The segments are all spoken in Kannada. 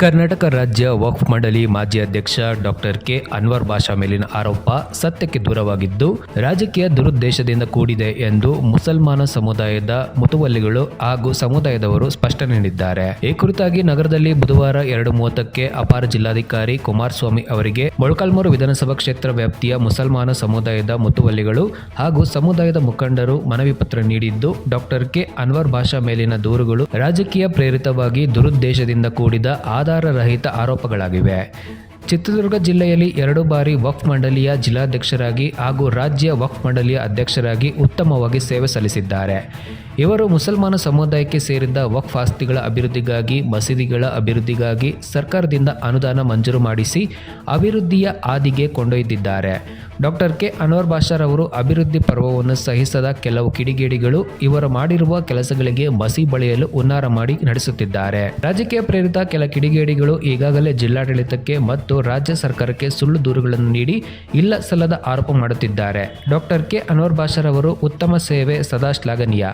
ಕರ್ನಾಟಕ ರಾಜ್ಯ ವಕ್ಫ್ ಮಂಡಳಿ ಮಾಜಿ ಅಧ್ಯಕ್ಷ ಡಾಕ್ಟರ್ ಕೆ ಅನ್ವರ್ ಬಾಷಾ ಮೇಲಿನ ಆರೋಪ ಸತ್ಯಕ್ಕೆ ದೂರವಾಗಿದ್ದು, ರಾಜಕೀಯ ದುರುದ್ದೇಶದಿಂದ ಕೂಡಿದೆ ಎಂದು ಮುಸಲ್ಮಾನ ಸಮುದಾಯದ ಮುತುವಲ್ಲಿಗಳು ಹಾಗೂ ಸಮುದಾಯದವರು ಸ್ಪಷ್ಟನೆ ನೀಡಿದ್ದಾರೆ. ಈ ಕುರಿತಾಗಿ ನಗರದಲ್ಲಿ ಬುಧವಾರ ಎರಡು ಮೂವತ್ತಕ್ಕೆ ಅಪಾರ ಜಿಲ್ಲಾಧಿಕಾರಿ ಕುಮಾರಸ್ವಾಮಿ ಅವರಿಗೆ ಮೊಳಕಾಲ್ಮೂರು ವಿಧಾನಸಭಾ ಕ್ಷೇತ್ರ ವ್ಯಾಪ್ತಿಯ ಮುಸಲ್ಮಾನ ಸಮುದಾಯದ ಮುತುವಲ್ಲಿಗಳು ಹಾಗೂ ಸಮುದಾಯದ ಮುಖಂಡರು ಮನವಿ ಪತ್ರ ನೀಡಿದ್ದು, ಡಾಕ್ಟರ್ ಕೆ ಅನ್ವರ್ ಭಾಷಾ ಮೇಲಿನ ದೂರುಗಳು ರಾಜಕೀಯ ಪ್ರೇರಿತವಾಗಿ ದುರುದ್ದೇಶದಿಂದ ಕೂಡಿದ ಆಧಾರ ರಹಿತ ಆರೋಪಗಳಾಗಿವೆ. ಚಿತ್ರದುರ್ಗ ಜಿಲ್ಲೆಯಲ್ಲಿ ಎರಡು ಬಾರಿ ವಕ್ಫ್ ಮಂಡಳಿಯ ಜಿಲ್ಲಾಧ್ಯಕ್ಷರಾಗಿ ಹಾಗೂ ರಾಜ್ಯ ವಕ್ಫ್ ಮಂಡಳಿಯ ಅಧ್ಯಕ್ಷರಾಗಿ ಉತ್ತಮವಾಗಿ ಸೇವೆ ಸಲ್ಲಿಸಿದ್ದಾರೆ. ಇವರು ಮುಸಲ್ಮಾನ ಸಮುದಾಯಕ್ಕೆ ಸೇರಿದ ವಕ್ಫ್ ಆಸ್ತಿಗಳ ಅಭಿವೃದ್ಧಿಗಾಗಿ, ಮಸೀದಿಗಳ ಅಭಿವೃದ್ಧಿಗಾಗಿ ಸರ್ಕಾರದಿಂದ ಅನುದಾನ ಮಂಜೂರು ಮಾಡಿಸಿ ಅಭಿವೃದ್ಧಿಯ ಆದಿಗೆ ಕೊಂಡೊಯ್ದಿದ್ದಾರೆ. Doctor K. ಅನ್ವರ್ ಬಾಷಾರ್ ಅವರು ಅಭಿವೃದ್ಧಿ ಪರ್ವವನ್ನು ಸಹಿಸದ ಕೆಲವು ಕಿಡಿಗೇಡಿಗಳು ಇವರು ಮಾಡಿರುವ ಕೆಲಸಗಳಿಗೆ ಮಸಿ ಬಳಿಯಲು ಹುನ್ನಾರ ಮಾಡಿ ನಡೆಸುತ್ತಿದ್ದಾರೆ. ರಾಜಕೀಯ ಪ್ರೇರಿತ ಕೆಲ ಕಿಡಿಗೇಡಿಗಳು ಈಗಾಗಲೇ ಜಿಲ್ಲಾಡಳಿತಕ್ಕೆ ಮತ್ತು ರಾಜ್ಯ ಸರ್ಕಾರಕ್ಕೆ ಸುಳ್ಳು ದೂರುಗಳನ್ನು ನೀಡಿ ಇಲ್ಲ ಸಲ್ಲದ ಆರೋಪ ಮಾಡುತ್ತಿದ್ದಾರೆ. Doctor K. ಅನ್ವರ್ ಬಾಷಾರ್ ಅವರು ಉತ್ತಮ ಸೇವೆ ಸದಾ ಶ್ಲಾಘನೀಯ.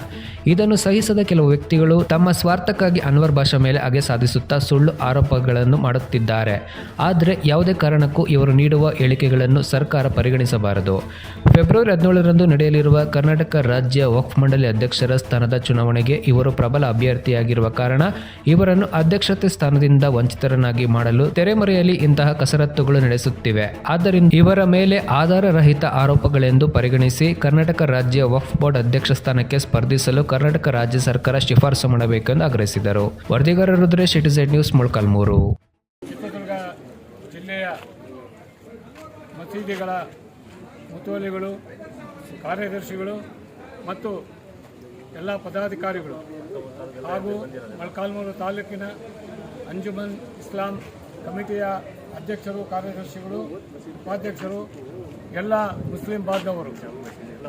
ಇದನ್ನು ಸಹಿಸದ ಕೆಲವು ವ್ಯಕ್ತಿಗಳು ತಮ್ಮ ಸ್ವಾರ್ಥಕ್ಕಾಗಿ ಅನ್ವರ್ ಭಾಷಾ ಮೇಲೆ ಅಗೆ ಸಾಧಿಸುತ್ತಾ ಸುಳ್ಳು ಆರೋಪಗಳನ್ನು ಮಾಡುತ್ತಿದ್ದಾರೆ. ಆದರೆ ಯಾವುದೇ ಕಾರಣಕ್ಕೂ ಇವರು ನೀಡುವ ಹೇಳಿಕೆಗಳನ್ನು ಸರ್ಕಾರ ಪರಿಗಣಿಸಬಾರದು. ಫೆಬ್ರವರಿ ಹದಿನೇಳರಂದು ನಡೆಯಲಿರುವ ಕರ್ನಾಟಕ ರಾಜ್ಯ ವಕ್ಫ್ ಮಂಡಳಿ ಅಧ್ಯಕ್ಷರ ಸ್ಥಾನದ ಚುನಾವಣೆಗೆ ಇವರು ಪ್ರಬಲ ಅಭ್ಯರ್ಥಿಯಾಗಿರುವ ಕಾರಣ ಇವರನ್ನು ಅಧ್ಯಕ್ಷತೆ ಸ್ಥಾನದಿಂದ ವಂಚಿತರನ್ನಾಗಿ ಮಾಡಲು ತೆರೆಮರೆಯಲ್ಲಿ ಇಂತಹ ಕಸರತ್ತುಗಳು ನಡೆಸುತ್ತಿವೆ. ಆದ್ದರಿಂದ ಇವರ ಮೇಲೆ ಆಧಾರರಹಿತ ಆರೋಪಗಳೆಂದು ಪರಿಗಣಿಸಿ ಕರ್ನಾಟಕ ರಾಜ್ಯ ವಕ್ಫ್ ಬೋರ್ಡ್ ಅಧ್ಯಕ್ಷ ಸ್ಥಾನಕ್ಕೆ ಸ್ಪರ್ಧಿಸಲು ಕರ್ನಾಟಕ ರಾಜ್ಯ ಸರ್ಕಾರ ಶಿಫಾರಸು ಮಾಡಬೇಕೆಂದು ಆಗ್ರಹಿಸಿದರು. ವರದಿಗಾರ ರುದ್ರೇಶ್ ಸಿಟಿಸೆಡ್ ನ್ಯೂಸ್, ಮೊಳಕಾಲ್ಮೂರು. ಚಿತ್ರದುರ್ಗ ಜಿಲ್ಲೆಯ ಮಸೀದಿಗಳ ಮುತುವಲಿಗಳು, ಕಾರ್ಯದರ್ಶಿಗಳು ಮತ್ತು ಎಲ್ಲ ಪದಾಧಿಕಾರಿಗಳು ಹಾಗೂ ಮೊಳಕಾಲ್ಮೂರು ತಾಲೂಕಿನ ಅಂಜುಮನ್ ಇಸ್ಲಾಂ ಕಮಿಟಿಯ ಅಧ್ಯಕ್ಷರು, ಕಾರ್ಯದರ್ಶಿಗಳು, ಉಪಾಧ್ಯಕ್ಷರು, ಎಲ್ಲ ಮುಸ್ಲಿಂ ಬಾಂಧವರು.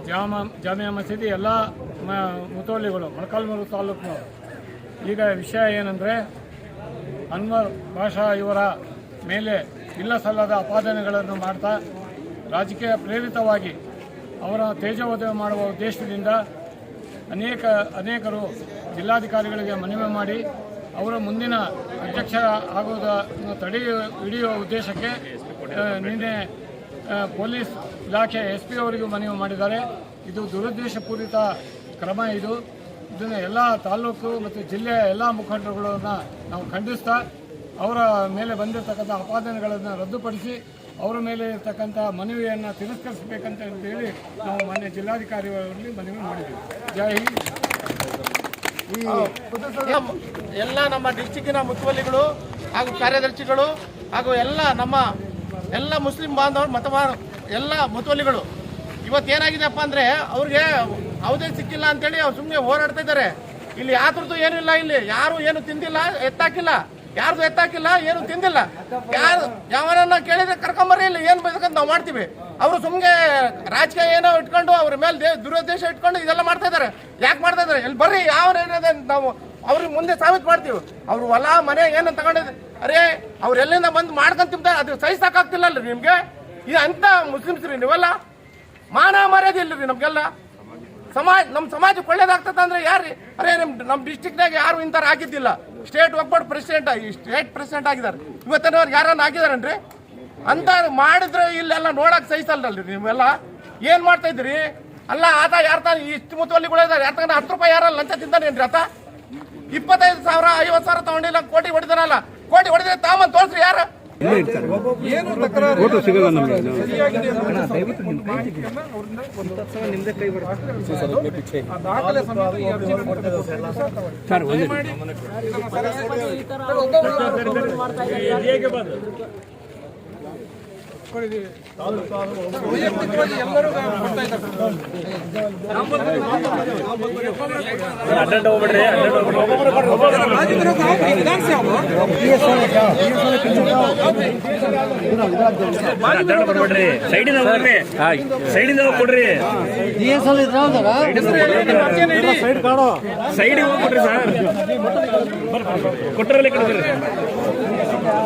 ಜಾಮಾ ಜಾಮಿಯಾ ಮಸೀದಿ ಎಲ್ಲ ಮುತೋಲಿಗಳು, ಮೊಳಕಾಲ್ಮೂರು ತಾಲೂಕಿನ ಈಗ ವಿಷಯ ಏನಂದರೆ, ಅನ್ವರ್ ಭಾಷಾ ಇವರ ಮೇಲೆ ಇಲ್ಲ ಸಲ್ಲದ ಅಪಾದನೆಗಳನ್ನು ಮಾಡ್ತಾ, ರಾಜಕೀಯ ಪ್ರೇರಿತವಾಗಿ ಅವರ ತೇಜೋದಯ ಮಾಡುವ ಉದ್ದೇಶದಿಂದ ಅನೇಕ, ಅನೇಕರು ಜಿಲ್ಲಾಧಿಕಾರಿಗಳಿಗೆ ಮನವಿ ಮಾಡಿ, ಅವರ ಮುಂದಿನ ಅಧ್ಯಕ್ಷ ಆಗೋದನ್ನು ತಡೆ ಹಿಡಿಯುವ ಉದ್ದೇಶಕ್ಕೆ ನಿನ್ನೆ ಪೊಲೀಸ್ ಇಲಾಖೆ ಎಸ್ ಪಿ ಅವರಿಗೂ ಮನವಿ ಮಾಡಿದ್ದಾರೆ. ಇದು ದುರುದ್ದೇಶಪೂರಿತ ಕ್ರಮ ಇದು. ಇದನ್ನು ಎಲ್ಲ ತಾಲೂಕು ಮತ್ತು ಜಿಲ್ಲೆಯ ಎಲ್ಲ ಮುಖಂಡರುಗಳನ್ನು ನಾವು ಖಂಡಿಸ್ತಾ ಅವರ ಮೇಲೆ ಬಂದಿರತಕ್ಕಂಥ ಅಪಾದನೆಗಳನ್ನು ರದ್ದುಪಡಿಸಿ ಅವರ ಮೇಲೆ ಇರತಕ್ಕಂಥ ಮನವಿಯನ್ನು ತಿರಸ್ಕರಿಸಬೇಕಂತ ಹೇಳಿ ನಾವು ಮಾನ್ಯ ಜಿಲ್ಲಾಧಿಕಾರಿ ಅವರಲ್ಲಿ ಮನವಿ ಮಾಡಿದ್ದೀವಿ. ಜೈ ಹಿಂದ್. ಎಲ್ಲ- ಎಲ್ಲ ನಮ್ಮ ಡಿಸ್ಟಿಕ್ಕಿನ ಮುತುವಲ್ಲಿಗಳು ಹಾಗೂ ಕಾರ್ಯದರ್ಶಿಗಳು ಹಾಗೂ ಎಲ್ಲ ನಮ್ಮ ಎಲ್ಲ ಮುಸ್ಲಿಂ ಬಾಂಧವರು ಮತ ಎಲ್ಲ ಮತವಲಿಗಳು ಇವತ್ತು ಏನಾಗಿದೆಪ್ಪ ಅಂದರೆ ಅವ್ರಿಗೆ ಯಾವುದೇ ಸಿಕ್ಕಿಲ್ಲ ಅಂತೇಳಿ ಅವ್ರು ಸುಮ್ಮನೆ ಹೋರಾಡ್ತಾ ಇದ್ದಾರೆ. ಇಲ್ಲಿ ಯಾತ್ರದ್ದು ಏನೂ ಇಲ್ಲ. ಇಲ್ಲಿ ಯಾರು ಏನು ತಿಂದಿಲ್ಲ, ಎತ್ತಾಕಿಲ್ಲ. ಯಾರ್ದು ಎತ್ತಾಕಿಲ್ಲ, ಏನು ತಿಂದಿಲ್ಲ. ಯಾರು ಯಾವನನ್ನ ಕೇಳಿದ್ರೆ ಕರ್ಕೊಂಬರ್ರಿ, ಇಲ್ಲಿ ಏನು ಬೇಕಂತ ನಾವು ಮಾಡ್ತೀವಿ. ಅವರು ಸುಮ್ಮನೆ ರಾಜಕೀಯ ಏನೋ ಇಟ್ಕೊಂಡು ಅವ್ರ ಮೇಲೆ ದುರುದ್ದೇಶ ಇಟ್ಕೊಂಡು ಇದೆಲ್ಲ ಮಾಡ್ತಾ ಇದ್ದಾರೆ. ಯಾಕೆ ಮಾಡ್ತಾ ಇದ್ದಾರೆ? ಇಲ್ಲಿ ಬರ್ರಿ ಯಾವ ಏನಿದೆ ನಾವು ಅವ್ರಿಗೆ ಮುಂದೆ ಸಾಬೀತು ಮಾಡ್ತೀವಿ. ಅವ್ರು ಹೊಲ, ಮನೆ ಏನಂತ ತಗೊಂಡಿದ್ರೆ ಅರೇ, ಅವ್ರು ಎಲ್ಲಿಂದ ಬಂದು ಮಾಡ್ಕೊಂಡ್ ತಿಂತಾರೆ ಅದು ಸಹಿಸಕ್ಕಾಗ್ತಿಲ್ಲ ಅಲ್ರಿ ನಿಮ್ಗೆ? ಇದು ಅಂತ ಮುಸ್ಲಿಮ್ಸ್ ರೀ ನೀವೆಲ್ಲ? ಮಾನ ಮರ್ಯಾದೆ ಇಲ್ಲರಿ ನಮ್ಗೆಲ್ಲ. ಸಮಾಜ ನಮ್ಮ ಸಮಾಜಕ್ಕೆ ಒಳ್ಳೇದಾಗ್ತದ ಅಂದ್ರೆ ಯಾರು ಅರೇ, ನಮ್ ನಮ್ಮ ಡಿಸ್ಟಿಕ್ನಾಗ ಯಾರು ಇಂಥವ್ರು ಆಗಿದ್ದಿಲ್ಲ. ಸ್ಟೇಟ್ ಒಬ್ಬರ್ ಪ್ರೆಸಿಡೆಂಟ್ ಆಗಿ ಸ್ಟೇಟ್ ಪ್ರೆಸಿಡೆಂಟ್ ಆಗಿದ್ದಾರೆ. ಇವತ್ತಿನವ್ರು ಯಾರನ್ನ ಆಗಿದಾರನ್ರಿ? ಅಂತ ಮಾಡಿದ್ರೆ ಇಲ್ಲೆಲ್ಲ ನೋಡಕ್ ಸಹಿಸಲ್ರಿ ನೀವೆಲ್ಲ? ಏನ್ ಮಾಡ್ತಾ ಇದ್ರಿ ಅಲ್ಲ, ಆತ ಯಾರ ತಾನು? ಇಷ್ಟು ಮುತುವಲ್ಲಿ ಕೂಡ ಇದ್ದಾರೆ ಯಾರ ತಗೊಂಡು ಹತ್ತು ರೂಪಾಯಿ ಯಾರಲ್ಲ ಲಂಚ ತಿಂತಾನೇನ್ರಿ ಆತ? ಇಪ್ಪತ್ತೈದು ಸಾವಿರ ಐವತ್ತು ಸಾವಿರ ತಗೊಂಡಿಲ್ಲ ಕೋಟಿ ಹೊಡಿದಾರಲ್ಲ ಕೋಟಿ ಹೊಡಿದ್ರೆ ತಾಮನ್ ತೋರಿಸ್ರಿ ಯಾರು ಫೋಟೋ ಸಿಗಲ್ಲ ನಮಗೆ ಸರ್ ಒಂದೇ ಬರ್ಬೇಡ್ರಿ ಸೈಡಿಂದ ಹೋಗ್ರಿ ಸೈಡಿಂದ ಹೋಗಿ ಕೊಡ್ರಿ ಸೈಡಿಗೆ ಹೋಗ್ಬಿಡ್ರಿ ಸರ್ ಕೊಟ್ಟರಲ್ಲಿ ಕೊಡ್ರಿ